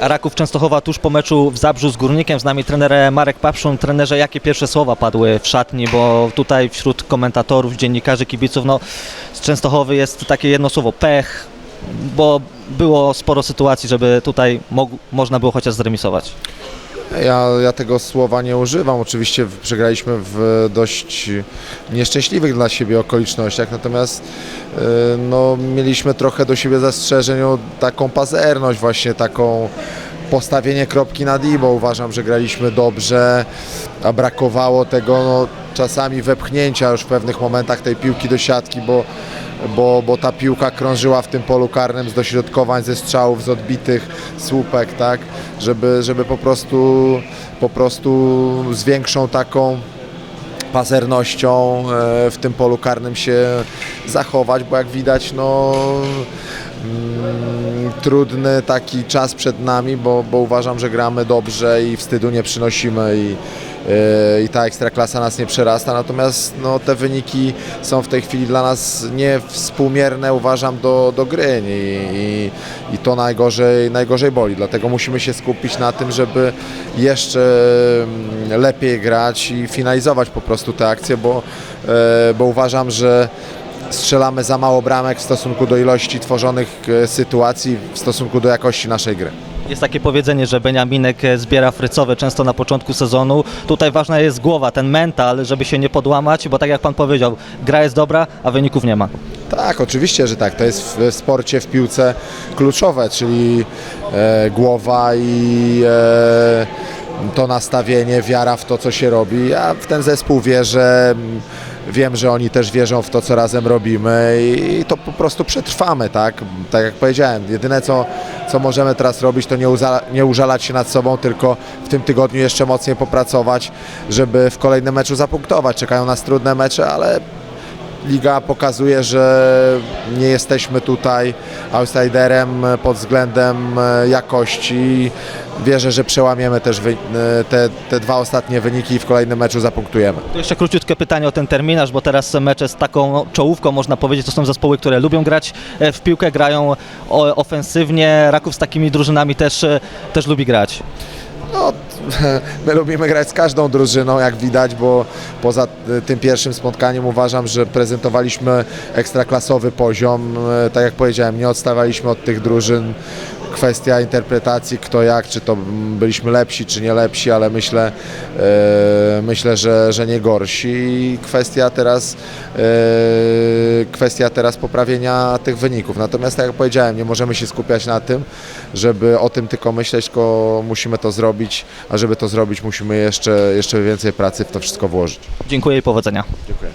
Raków Częstochowa tuż po meczu w Zabrzu z Górnikiem. Z nami trener Marek Papszun. Trenerze, jakie pierwsze słowa padły w szatni? Bo tutaj wśród komentatorów, dziennikarzy, kibiców, no z Częstochowy jest takie jedno słowo pech, bo było sporo sytuacji, żeby tutaj można było chociaż zremisować. Ja, ja tego słowa nie używam. Oczywiście przegraliśmy w dość nieszczęśliwych dla siebie okolicznościach, natomiast y, no, mieliśmy trochę do siebie zastrzeżeń o taką pazerność, właśnie taką postawienie kropki nad i, bo uważam, że graliśmy dobrze, a brakowało tego no, czasami wepchnięcia już w pewnych momentach tej piłki do siatki, bo bo, bo ta piłka krążyła w tym polu karnym z dośrodkowań, ze strzałów, z odbitych słupek, tak, żeby, żeby po prostu po prostu z większą taką pazernością e, w tym polu karnym się zachować, bo jak widać, no mm, trudny taki czas przed nami, bo, bo uważam, że gramy dobrze i wstydu nie przynosimy i, e, i ta ekstraklasa nas nie przerasta, natomiast no, te wyniki są w tej chwili dla nas niewspółmierne, uważam, do, do gry i, i, i to najgorzej, najgorzej boli, dlatego musimy się skupić na tym, żeby jeszcze mm, lepiej grać i finalizować po prostu te akcje, bo, e, bo uważam, że strzelamy za mało bramek w stosunku do ilości tworzonych e, sytuacji, w stosunku do jakości naszej gry. Jest takie powiedzenie, że Beniaminek e, zbiera frycowe często na początku sezonu. Tutaj ważna jest głowa, ten mental, żeby się nie podłamać, bo tak jak pan powiedział, gra jest dobra, a wyników nie ma. Tak, oczywiście, że tak. To jest w sporcie, w piłce kluczowe, czyli e, głowa i e, to nastawienie, wiara w to, co się robi. Ja w ten zespół wierzę. m, Wiem, że oni też wierzą w to, co razem robimy i to po prostu przetrwamy, tak? Tak jak powiedziałem, jedyne co, co możemy teraz robić, to nie, uza, nie użalać się nad sobą, tylko w tym tygodniu jeszcze mocniej popracować, żeby w kolejnym meczu zapunktować. Czekają nas trudne mecze, ale Liga pokazuje, że nie jesteśmy tutaj outsiderem pod względem e, jakości. Wierzę, że przełamiemy też e, te, te dwa ostatnie wyniki i w kolejnym meczu zapunktujemy. To jeszcze króciutkie pytanie o ten terminarz, bo teraz mecze z taką czołówką, można powiedzieć, to są zespoły, które lubią grać e, w piłkę, grają ofensywnie. Raków z takimi drużynami też, też lubi grać. My lubimy grać z każdą drużyną, jak widać, bo poza e, tym pierwszym spotkaniem uważam, że prezentowaliśmy ekstraklasowy poziom. E, Tak jak powiedziałem, nie odstawaliśmy od tych drużyn. Kwestia interpretacji, kto jak, czy to byliśmy lepsi, czy nie lepsi, ale myślę, e, myślę że, że nie gorsi. I kwestia teraz, e, kwestia teraz poprawienia tych wyników. Natomiast, tak jak powiedziałem, nie możemy się skupiać na tym, żeby o tym tylko myśleć, tylko musimy to zrobić, a żeby to zrobić, musimy jeszcze, jeszcze więcej pracy w to wszystko włożyć. Dziękuję i powodzenia. Dziękuję.